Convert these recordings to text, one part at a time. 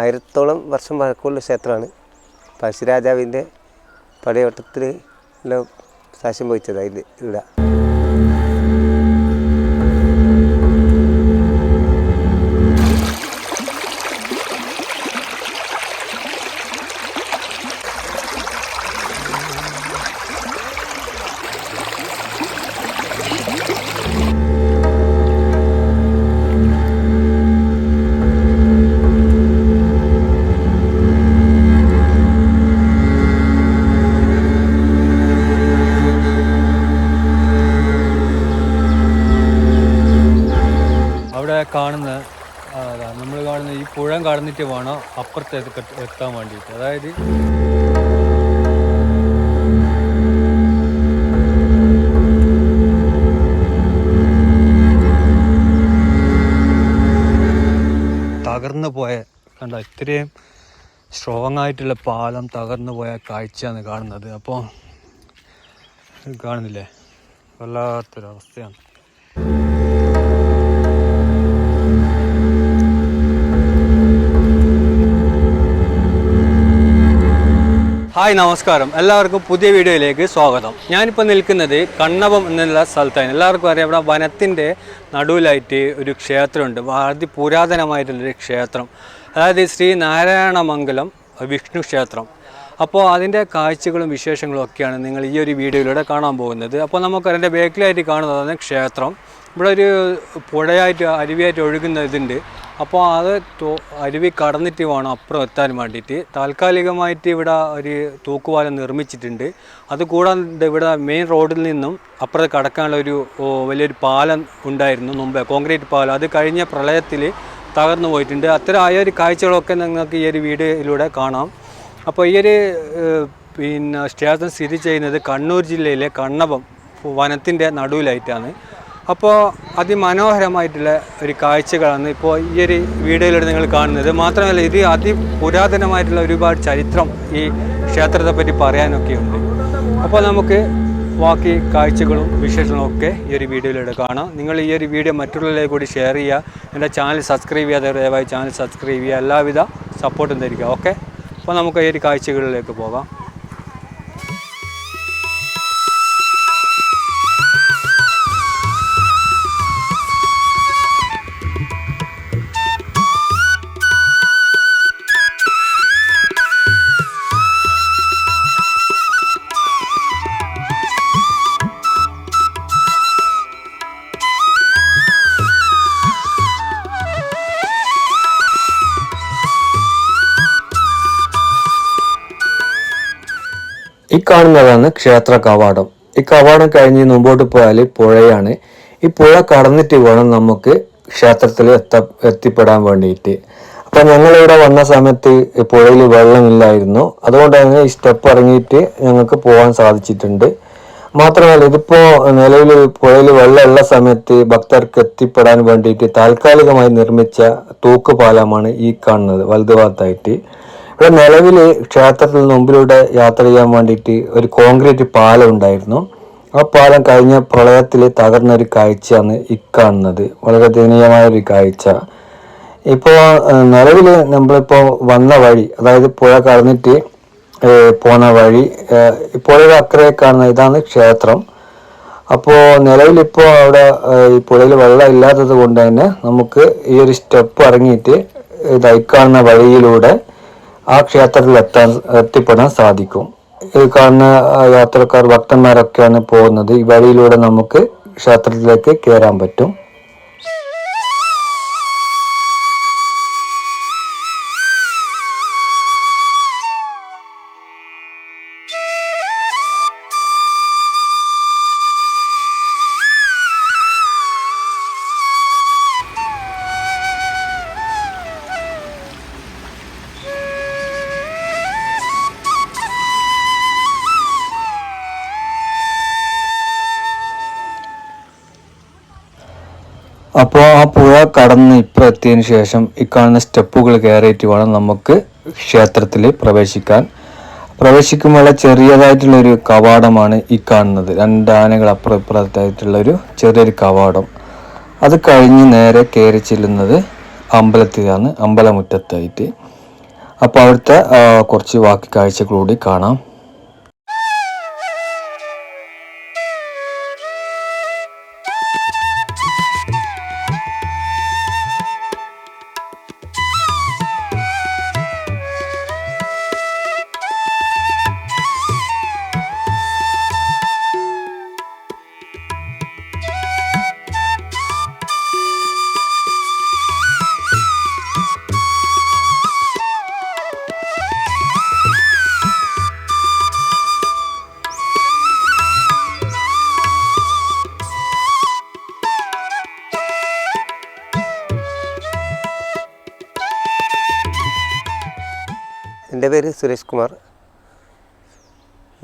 ആയിരത്തോളം വർഷം പഴക്കമുള്ള ക്ഷേത്രമാണ്. പഴശ്ശിരാജാവിന്റെ പടയോട്ടത്തിൽ സാക്ഷ്യം വഹിച്ചത് അതിൽ ഇവിടെ കാണുന്ന നമ്മൾ കാണുന്ന ഈ പുഴ കടന്നിട്ട് വേണം അപ്പുറത്തേക്ക് എത്ത- എത്താൻ വേണ്ടിയിട്ട്. അതായത് തകർന്നു പോയ കണ്ട ഇത്രയും സ്ട്രോങ് ആയിട്ടുള്ള പാലം തകർന്നു പോയ കാഴ്ചയാണ് കാണുന്നത്. അപ്പോൾ കാണുന്നില്ലേ? വല്ലാത്തൊരവസ്ഥയാണ്. ഹായ് നമസ്കാരം. എല്ലാവർക്കും പുതിയ വീഡിയോയിലേക്ക് സ്വാഗതം. ഞാനിപ്പോൾ നിൽക്കുന്നത് കണ്ണവം എന്നുള്ള സ്ഥലത്താണ്. എല്ലാവർക്കും അറിയാം ഇവിടെ വനത്തിന്റെ നടുവിലായിട്ട് ഒരു ക്ഷേത്രമുണ്ട്. അതിപുരാതനമായിട്ടുള്ളൊരു ക്ഷേത്രം. അതായത് ശ്രീ നാരായണമംഗലം വിഷ്ണു ക്ഷേത്രം. അപ്പോൾ അതിന്റെ കാഴ്ചകളും വിശേഷങ്ങളും ഒക്കെയാണ് നിങ്ങൾ ഈ ഒരു വീഡിയോയിലൂടെ കാണാൻ പോകുന്നത്. അപ്പോൾ നമുക്ക് അതിന്റെ ബേക്കിലായിട്ട് കാണുന്നതാണ് ക്ഷേത്രം. ഇവിടെ ഒരു പുഴയായിട്ട് അരുവിയായിട്ട് ഒഴുകുന്ന ഇതുണ്ട്. അപ്പോൾ അത് അരുവി കടന്നിട്ട് വേണം അപ്പുറം എത്താൻ വേണ്ടിയിട്ട്. താൽക്കാലികമായിട്ട് ഇവിടെ ഒരു തൂക്കുപാലം നിർമ്മിച്ചിട്ടുണ്ട്. അത് കൂടാതെ ഇവിടെ മെയിൻ റോഡിൽ നിന്നും അപ്പുറത്ത് കടക്കാനുള്ള ഒരു വലിയൊരു പാലം ഉണ്ടായിരുന്നു മുമ്പേ കോൺക്രീറ്റ് പാലം. അത് കഴിഞ്ഞ പ്രളയത്തിൽ തകർന്നു പോയിട്ടുണ്ട്. അത്തരം ആയ ഒരു കാഴ്ചകളൊക്കെ നിങ്ങൾക്ക് ഈ ഒരു വീഡിയോയിലൂടെ കാണാം. അപ്പോൾ ഈ ഒരു പിന്നെ സ്റ്റേഷൻ സ്ഥിതി ചെയ്യുന്നത് കണ്ണൂർ ജില്ലയിലെ കണ്ണപം വനത്തിന്റെ നടുവിലായിട്ടാണ്. അപ്പോൾ അതിമനോഹരമായിട്ടുള്ള ഒരു കാഴ്ചകളാണ് ഇപ്പോൾ ഈ ഒരു വീഡിയോയിലൂടെ നിങ്ങൾ കാണുന്നത്. മാത്രമല്ല ഇത് അതിപുരാതനമായിട്ടുള്ള ഒരുപാട് ചരിത്രം ഈ ക്ഷേത്രത്തെ പറ്റി പറയാനൊക്കെ ഉണ്ട്. അപ്പോൾ നമുക്ക് ബാക്കി കാഴ്ചകളും വിശേഷങ്ങളും ഒക്കെ ഈ ഒരു വീഡിയോയിലൂടെ കാണാം. നിങ്ങൾ ഈ ഒരു വീഡിയോ മറ്റുള്ളവരിലേക്ക് കൂടി ഷെയർ ചെയ്യുക. എന്റെ ചാനൽ സബ്സ്ക്രൈബ് ചെയ്യാതെ ദയവായി ചാനൽ സബ്സ്ക്രൈബ് ചെയ്യുക. എല്ലാവിധ സപ്പോർട്ടും തരിക. ഓക്കെ അപ്പോൾ നമുക്ക് ഈ ഒരു കാഴ്ചകളിലേക്ക് പോകാം. കാണുന്നതാണ് ക്ഷേത്ര കവാടം. ഈ കവാടം കഴിഞ്ഞ് മുമ്പോട്ട് പോയാൽ പുഴയാണ്. ഈ പുഴ കടന്നിട്ട് വേണം നമുക്ക് ക്ഷേത്രത്തിൽ എത്ത എത്തിപ്പെടാൻ വേണ്ടിയിട്ട് അപ്പം ഞങ്ങളിവിടെ വന്ന സമയത്ത് പുഴയിൽ വെള്ളമില്ലായിരുന്നു. അതുകൊണ്ട് തന്നെ ഈ സ്റ്റെപ്പ് ഇറങ്ങിയിട്ട് ഞങ്ങൾക്ക് പോകാൻ സാധിച്ചിട്ടുണ്ട്. മാത്രമല്ല ഇതിപ്പോൾ നിലവിൽ പുഴയിൽ വെള്ളമുള്ള സമയത്ത് ഭക്തർക്ക് എത്തിപ്പെടാൻ വേണ്ടിയിട്ട് താൽക്കാലികമായി നിർമ്മിച്ച തൂക്കുപാലമാണ് ഈ കാണുന്നത് വലതുഭാഗത്തായിട്ട്. ഇവിടെ നിലവിൽ ക്ഷേത്രത്തിന് മുമ്പിലൂടെ യാത്ര ചെയ്യാൻ വേണ്ടിയിട്ട് ഒരു കോൺക്രീറ്റ് പാലം ഉണ്ടായിരുന്നു. ആ പാലം കഴിഞ്ഞ പ്രളയത്തിൽ തകർന്ന ഒരു കാഴ്ചയാണ് ഇക്കാണുന്നത് കാണുന്നത്. വളരെ ദയനീയമായ ഒരു കാഴ്ച. ഇപ്പോൾ നിലവിൽ നമ്മളിപ്പോൾ വന്ന വഴി അതായത് പുഴ കടന്നിട്ട് പോണ വഴി പുഴയുടെ അക്കരെ കാണുന്ന ഇതാണ് ക്ഷേത്രം. അപ്പോൾ നിലവിലിപ്പോൾ അവിടെ ഈ പുഴയിൽ വെള്ളം ഇല്ലാത്തത് കൊണ്ട് തന്നെ നമുക്ക് ഈ ഒരു സ്റ്റെപ്പ് ഇറങ്ങിയിട്ട് ഇതായി കാണുന്ന വഴിയിലൂടെ ആ ക്ഷേത്രത്തിൽ എത്താൻ എത്തിപ്പെടാൻ സാധിക്കും. ഈ കാണുന്ന യാത്രക്കാർ ഭക്തന്മാരൊക്കെയാണ് പോകുന്നത്. ഈ വഴിയിലൂടെ നമുക്ക് ക്ഷേത്രത്തിലേക്ക് കയറാൻ പറ്റും. അപ്പോൾ ആ പുഴ കടന്ന് ഇപ്പം എത്തിയതിന് ശേഷം ഈ കാണുന്ന സ്റ്റെപ്പുകൾ കയറിയിട്ട് വേണം നമുക്ക് ക്ഷേത്രത്തിൽ പ്രവേശിക്കാൻ. പ്രവേശിക്കുമ്പോൾ ചെറിയതായിട്ടുള്ള ഒരു കവാടമാണ് ഈ കാണുന്നത്. രണ്ട് ആനകൾ അപ്പുറം ഒരു ചെറിയൊരു കവാടം. അത് കഴിഞ്ഞ് നേരെ കയറി ചെല്ലുന്നത് അമ്പലത്തിലാണ് അമ്പലമുറ്റത്തായിട്ട്. അപ്പോൾ അവിടുത്തെ കുറച്ച് ബാക്കി കാഴ്ചകളൂടി കാണാം. എന്റെ പേര് സുരേഷ് കുമാർ.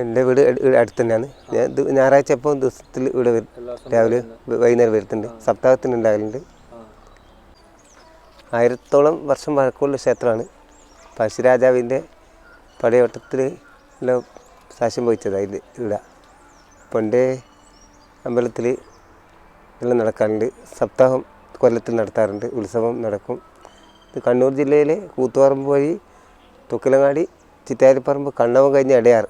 എന്റെ വീട് അടുത്ത് തന്നെയാണ്. ഞാൻ ഞായറാഴ്ച എപ്പോൾ ദിവസത്തിൽ ഇവിടെ രാവിലെ വൈകുന്നേരം വരുത്തുന്നുണ്ട് സപ്താഹത്തിന് ഉണ്ടാകലുണ്ട്. ആയിരത്തോളം വർഷം പഴക്കമുള്ള ക്ഷേത്രമാണ്. പഴശ്ശിരാജാവിന്റെ പടയോട്ടത്തിൽ എല്ലാം സാക്ഷ്യം വഹിച്ചതാണ് ഇത് ഇവിടെ. പണ്ടേ അമ്പലത്തിൽ എല്ലാം നടക്കാറുണ്ട്. സപ്താഹം കൊല്ലത്തിൽ നടത്താറുണ്ട്. ഉത്സവം നടക്കും. ഇത് കണ്ണൂർ ജില്ലയിലെ കൂത്തുപറമ്പ് വഴി തുക്കിലങ്ങാടി ചിറ്റാരിപ്പറമ്പ് കണ്ണവം കഴിഞ്ഞ് എടയാർ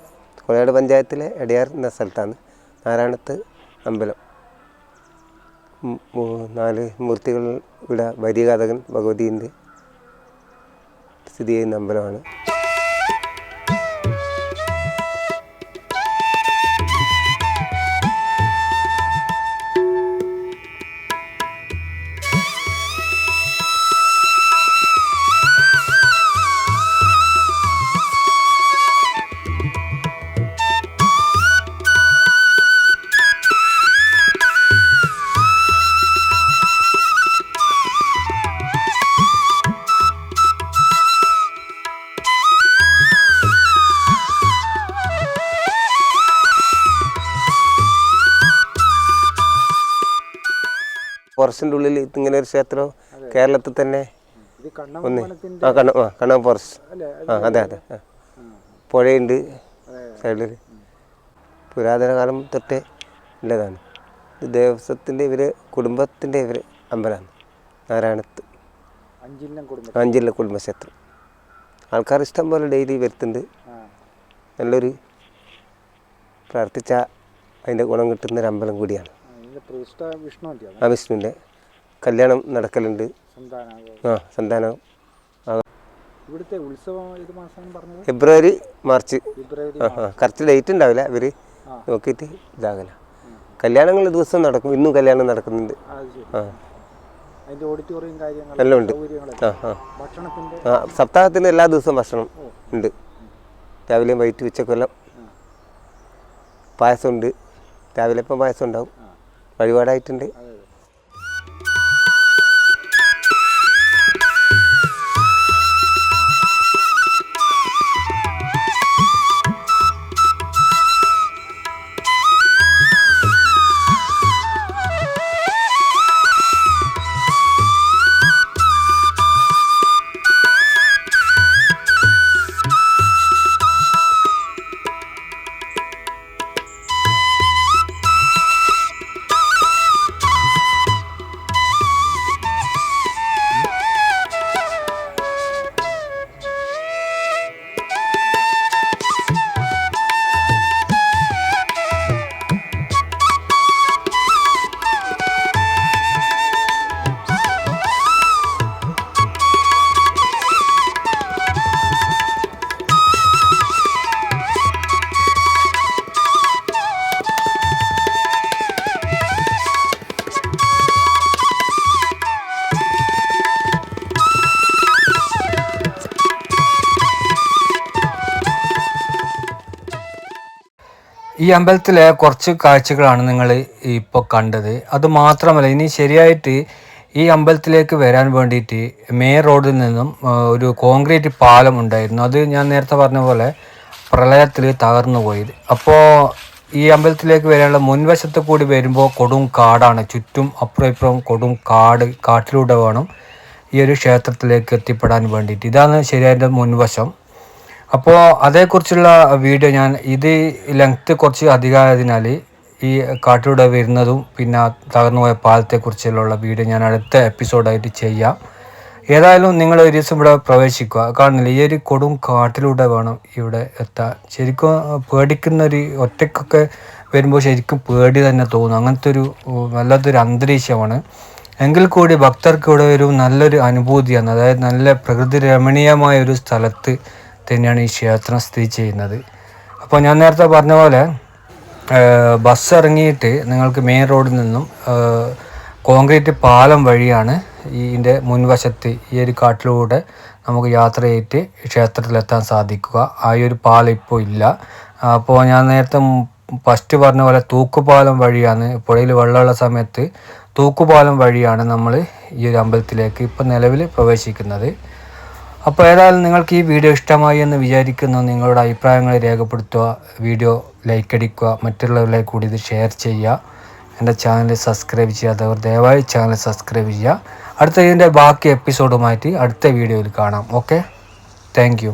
കൊളയാട് പഞ്ചായത്തിലെ എടയാർ എന്ന സ്ഥലത്താണ് നാരായണത്ത് അമ്പലം. നാല് മൂർത്തികൾ ഇവിടെ വരികാതകൻ ഭഗവതിന്റെ സ്ഥിതി ചെയ്യുന്ന അമ്പലമാണ്. ഫോറസ്റ്റിന്റെ ഉള്ളിൽ ഇങ്ങനെ ഒരു ക്ഷേത്രം കേരളത്തിൽ തന്നെ ഒന്ന്. ആ കണ്ണ ആ കണ്ണ ഫോറസ്റ്റ് ആ അതെ അതെ ആ. പുഴയുണ്ട്. സൈഡിൽ പുരാതന കാലം തൊട്ടേ ഉള്ളതാണ്. ഇത് ദേവസ്വത്തിന്റെ ഇവർ കുടുംബത്തിന്റെ ഇവർ അമ്പലമാണ്. നാരായണത്ത്. അഞ്ചില്ല കുടുംബക്ഷേത്രം. ആൾക്കാർ ഇഷ്ടം പോലെ ഡെയിലി വരുത്തുന്നുണ്ട്. നല്ലൊരു പ്രാർത്ഥിച്ച അതിന്റെ ഗുണം കിട്ടുന്ന ഒരു അമ്പലം കൂടിയാണ്. ആ വിഷ്ണുവിന്റെ. കല്യാണം നടക്കലുണ്ട്. ആ സന്താനം. ഇവിടുത്തെ ഉത്സവം ഏത് മാസം പറഞ്ഞത്? ഫെബ്രുവരി മാർച്ച്. ഫെബ്രുവരി ആ ആ കറക്റ്റ് ഡേറ്റ് ഉണ്ടാവില്ല. ഇവർ നോക്കിയിട്ട് ഇതാകല. കല്യാണങ്ങൾ ദിവസം നടക്കും. ഇന്നും കല്യാണം നടക്കുന്നുണ്ട്. ആ എല്ലാം ഉണ്ട്. ആ ആ. ആ സപ്താഹത്തിന് എല്ലാ ദിവസവും ഭക്ഷണം ഉണ്ട്. രാവിലെയും വൈകിട്ട് ഉച്ചക്കൊല്ലം പായസമുണ്ട് രാവിലെ ഇപ്പം പായസം ഉണ്ടാവും. വഴിപാടായിട്ടുണ്ട് ഈ അമ്പലത്തിലെ കുറച്ച് കാഴ്ചകളാണ് നിങ്ങൾ ഇപ്പോൾ കണ്ടത്. അത് മാത്രമല്ല ഇനി ശരിയായിട്ട് ഈ അമ്പലത്തിലേക്ക് വരാൻ വേണ്ടിയിട്ട് മെയിൻ റോഡിൽ നിന്നും ഒരു കോൺക്രീറ്റ് പാലം ഉണ്ടായിരുന്നു. അത് ഞാൻ നേരത്തെ പറഞ്ഞ പോലെ പ്രളയത്തിൽ തകർന്നു പോയി അപ്പോൾ ഈ അമ്പലത്തിലേക്ക് വരാനുള്ള മുൻവശത്ത് കൂടി വരുമ്പോൾ കൊടും കാടാണ്. ചുറ്റും അപ്പുറം ഇപ്പുറം കൊടും കാട് കാട്ടിലൂടെ വേണം ഈ ഒരു ക്ഷേത്രത്തിലേക്ക് എത്തിപ്പെടാൻ വേണ്ടിയിട്ട്. ഇതാണ് ശരിയായ മുൻവശം. അപ്പോൾ അതേക്കുറിച്ചുള്ള വീഡിയോ ഞാൻ ഇത് ലെങ്ത്ത് കുറച്ച് അധികമായതിനാൽ ഈ കാട്ടിലൂടെ വരുന്നതും പിന്നെ തകർന്നു പോയ പാലത്തെക്കുറിച്ചുള്ള വീഡിയോ ഞാൻ അടുത്ത എപ്പിസോഡായിട്ട് ചെയ്യാം. ഏതായാലും നിങ്ങൾ ഒരു ദിവസം ഇവിടെ പ്രവേശിക്കുക. കാണുന്നില്ല ഈ ഒരു കൊടും കാട്ടിലൂടെ വേണം ഇവിടെ എത്താൻ. ശരിക്കും പേടിക്കുന്ന ഒരു ഒറ്റക്കൊക്കെ വരുമ്പോൾ ശരിക്കും പേടി തന്നെ തോന്നും. അങ്ങനത്തെ ഒരു വല്ലാത്തൊരു അന്തരീക്ഷമാണ്. എങ്കിൽ കൂടി ഭക്തർക്ക് ഇവിടെ ഒരു നല്ലൊരു അനുഭൂതിയാണ്. അതായത് നല്ല പ്രകൃതി രമണീയമായ ഒരു സ്ഥലത്ത് തന്നെയാണ് ഈ ക്ഷേത്രം സ്ഥിതി ചെയ്യുന്നത്. അപ്പോൾ ഞാൻ നേരത്തെ പറഞ്ഞ പോലെ ബസ് ഇറങ്ങിയിട്ട് നിങ്ങൾക്ക് മെയിൻ റോഡിൽ നിന്നും കോൺക്രീറ്റ് പാലം വഴിയാണ് ഇതിന്റെ മുൻവശത്ത് ഈ ഒരു കാട്ടിലൂടെ നമുക്ക് യാത്ര ചെയ്തിട്ട് ക്ഷേത്രത്തിലെത്താൻ സാധിക്കുക. ആ ഒരു പാലം ഇപ്പോൾ ഇല്ല. അപ്പോൾ ഞാൻ നേരത്തെ ഫസ്റ്റ് പറഞ്ഞ പോലെ തൂക്കുപാലം വഴിയാണ് പുഴയിൽ വെള്ളമുള്ള സമയത്ത് തൂക്കുപാലം വഴിയാണ് നമ്മൾ ഈ ഒരു അമ്പലത്തിലേക്ക് ഇപ്പം നിലവിൽ പ്രവേശിക്കുന്നത്. അപ്പോൾ ഏതായാലും നിങ്ങൾക്ക് ഈ വീഡിയോ ഇഷ്ടമായി എന്ന് വിചാരിക്കുന്നു. നിങ്ങളുടെ അഭിപ്രായങ്ങൾ രേഖപ്പെടുത്തുക. വീഡിയോ ലൈക്ക് അടിക്കുക. മറ്റുള്ളവരിലേക്ക് കൂടി ഇത് ഷെയർ ചെയ്യുക. എന്റെ ചാനൽ സബ്സ്ക്രൈബ് ചെയ്യുക. ചെയ്യാത്തവർ ദയവായി ചാനൽ സബ്സ്ക്രൈബ് ചെയ്യുക. അടുത്ത ഇതിന്റെ ബാക്കി എപ്പിസോഡുമായിട്ട് അടുത്ത വീഡിയോയിൽ കാണാം. Okay thank